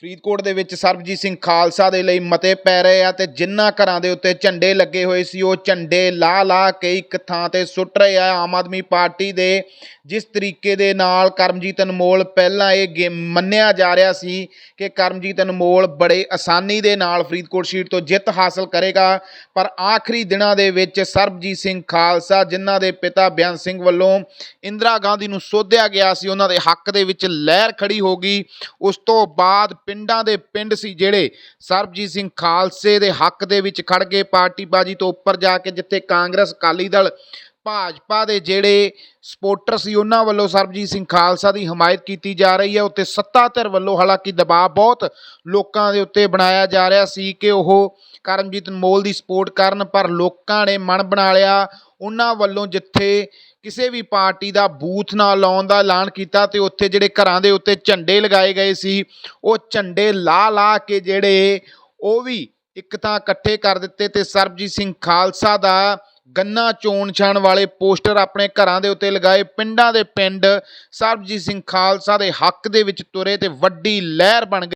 ਫਰੀਦਕੋਟ ਦੇ ਵਿੱਚ ਸਰਬਜੀਤ ਸਿੰਘ ਖਾਲਸਾ ਦੇ ਲਈ ਮਤੇ ਪੈ ਰਹੇ ਆ ਤੇ ਜਿੰਨਾ ਘਰਾਂ ਦੇ ਉੱਤੇ ਝੰਡੇ ਲੱਗੇ ਹੋਏ ਸੀ, ਉਹ ਝੰਡੇ ਲਾ ਲਾ ਕੇ ਇੱਕ ਥਾਂ ਤੇ ਸੁੱਟ ਰਹੇ ਆ ਆਮ ਆਦਮੀ ਪਾਰਟੀ ਦੇ। ਜਿਸ ਤਰੀਕੇ ਦੇ ਨਾਲ ਕਰਮਜੀਤ ਅਨਮੋਲ ਪਹਿਲਾਂ ਇਹ ਗੇ- ਮੰਨਿਆ ਜਾ ਰਿਹਾ ਸੀ ਕਿ ਕਰਮਜੀਤ ਅਨਮੋਲ ਬੜੇ ਆਸਾਨੀ ਦੇ ਨਾਲ ਫਰੀਦਕੋਟ ਸੀਟ ਤੋਂ ਜਿੱਤ ਹਾਸਲ ਕਰੇਗਾ, ਪਰ ਆਖਰੀ ਦਿਨਾਂ ਦੇ ਵਿੱਚ ਸਰਬਜੀਤ ਸਿੰਘ ਖਾਲਸਾ, ਜਿਨ੍ਹਾਂ ਦੇ ਪਿਤਾ ਬਿਆਨ ਸਿੰਘ ਵੱਲੋਂ ਇੰਦਰਾ ਗਾਂਧੀ ਨੂੰ ਸੋਧਿਆ ਗਿਆ ਸੀ, ਉਹਨਾਂ ਦੇ ਹੱਕ ਦੇ ਵਿੱਚ ਲਹਿਰ ਖੜੀ ਹੋ ਗਈ। ਉਸ ਤੋਂ ਬਾਅਦ ਪਿੰਡਾਂ ਦੇ ਪਿੰਡ ਸੀ ਜਿਹੜੇ ਸਰਬਜੀਤ ਸਿੰਘ ਖਾਲਸੇ ਦੇ ਹੱਕ ਦੇ ਵਿੱਚ ਖੜ ਗਏ ਪਾਰਟੀ ਬਾਜੀ ਤੋਂ ਉੱਪਰ ਜਾ ਕੇ, ਜਿੱਥੇ ਕਾਂਗਰਸ, ਅਕਾਲੀ ਦਲ, ਭਾਜਪਾ ਦੇ ਜਿਹੜੇ ਸਪੋਰਟਰ ਸੀ, ਉਹਨਾਂ ਵੱਲੋਂ ਸਰਬਜੀਤ ਸਿੰਘ ਖਾਲਸਾ ਦੀ ਹਮਾਇਤ ਕੀਤੀ ਜਾ ਰਹੀ ਹੈ। ਉੱਤੇ ਸੱਤਾ ਧਿਰ ਵੱਲੋਂ ਹਾਲਾਂਕਿ ਦਬਾਅ ਬਹੁਤ ਲੋਕਾਂ ਦੇ ਉੱਤੇ ਬਣਾਇਆ ਜਾ ਰਿਹਾ ਸੀ ਕਿ ਉਹ ਕਰਮਜੀਤ ਅਨਮੋਲ ਦੀ ਸਪੋਰਟ ਕਰਨ, ਪਰ ਲੋਕਾਂ ਨੇ ਮਨ ਬਣਾ ਲਿਆ। ਉਹਨਾਂ ਵੱਲੋਂ ਜਿੱਥੇ ਕਿਸੇ ਵੀ ਪਾਰਟੀ ਦਾ ਬੂਥ ਨਾ ਲਾਉਣ ਦਾ ਐਲਾਨ ਕੀਤਾ ਤੇ ਉੱਥੇ ਜਿਹੜੇ ਘਰਾਂ ਦੇ ਉੱਤੇ ਝੰਡੇ ਲਗਾਏ ਗਏ ਸੀ, ਉਹ ਝੰਡੇ ਲਾ ਲਾ ਕੇ ਜਿਹੜੇ ਉਹ ਵੀ ਇੱਕ ਤਾਂ ਇਕੱਠੇ ਕਰ ਦਿੱਤੇ ਤੇ ਸਰਬਜੀਤ ਸਿੰਘ ਖਾਲਸਾ ਦਾ ਗੰਨਾ ਚੋਣ ਛਾਣ ਵਾਲੇ ਪੋਸਟਰ ਆਪਣੇ ਘਰਾਂ ਦੇ ਉੱਤੇ ਲਗਾਏ, ਪਿੰਡਾਂ ਦੇ ਪਿੰਡ ਸਰਬਜੀਤ ਸਿੰਘ ਖਾਲਸਾ ਦੇ ਹੱਕ ਦੇ ਵਿੱਚ ਤੁਰੇ ਤੇ ਵੱਡੀ ਲਹਿਰ ਬਣ ਗਈ।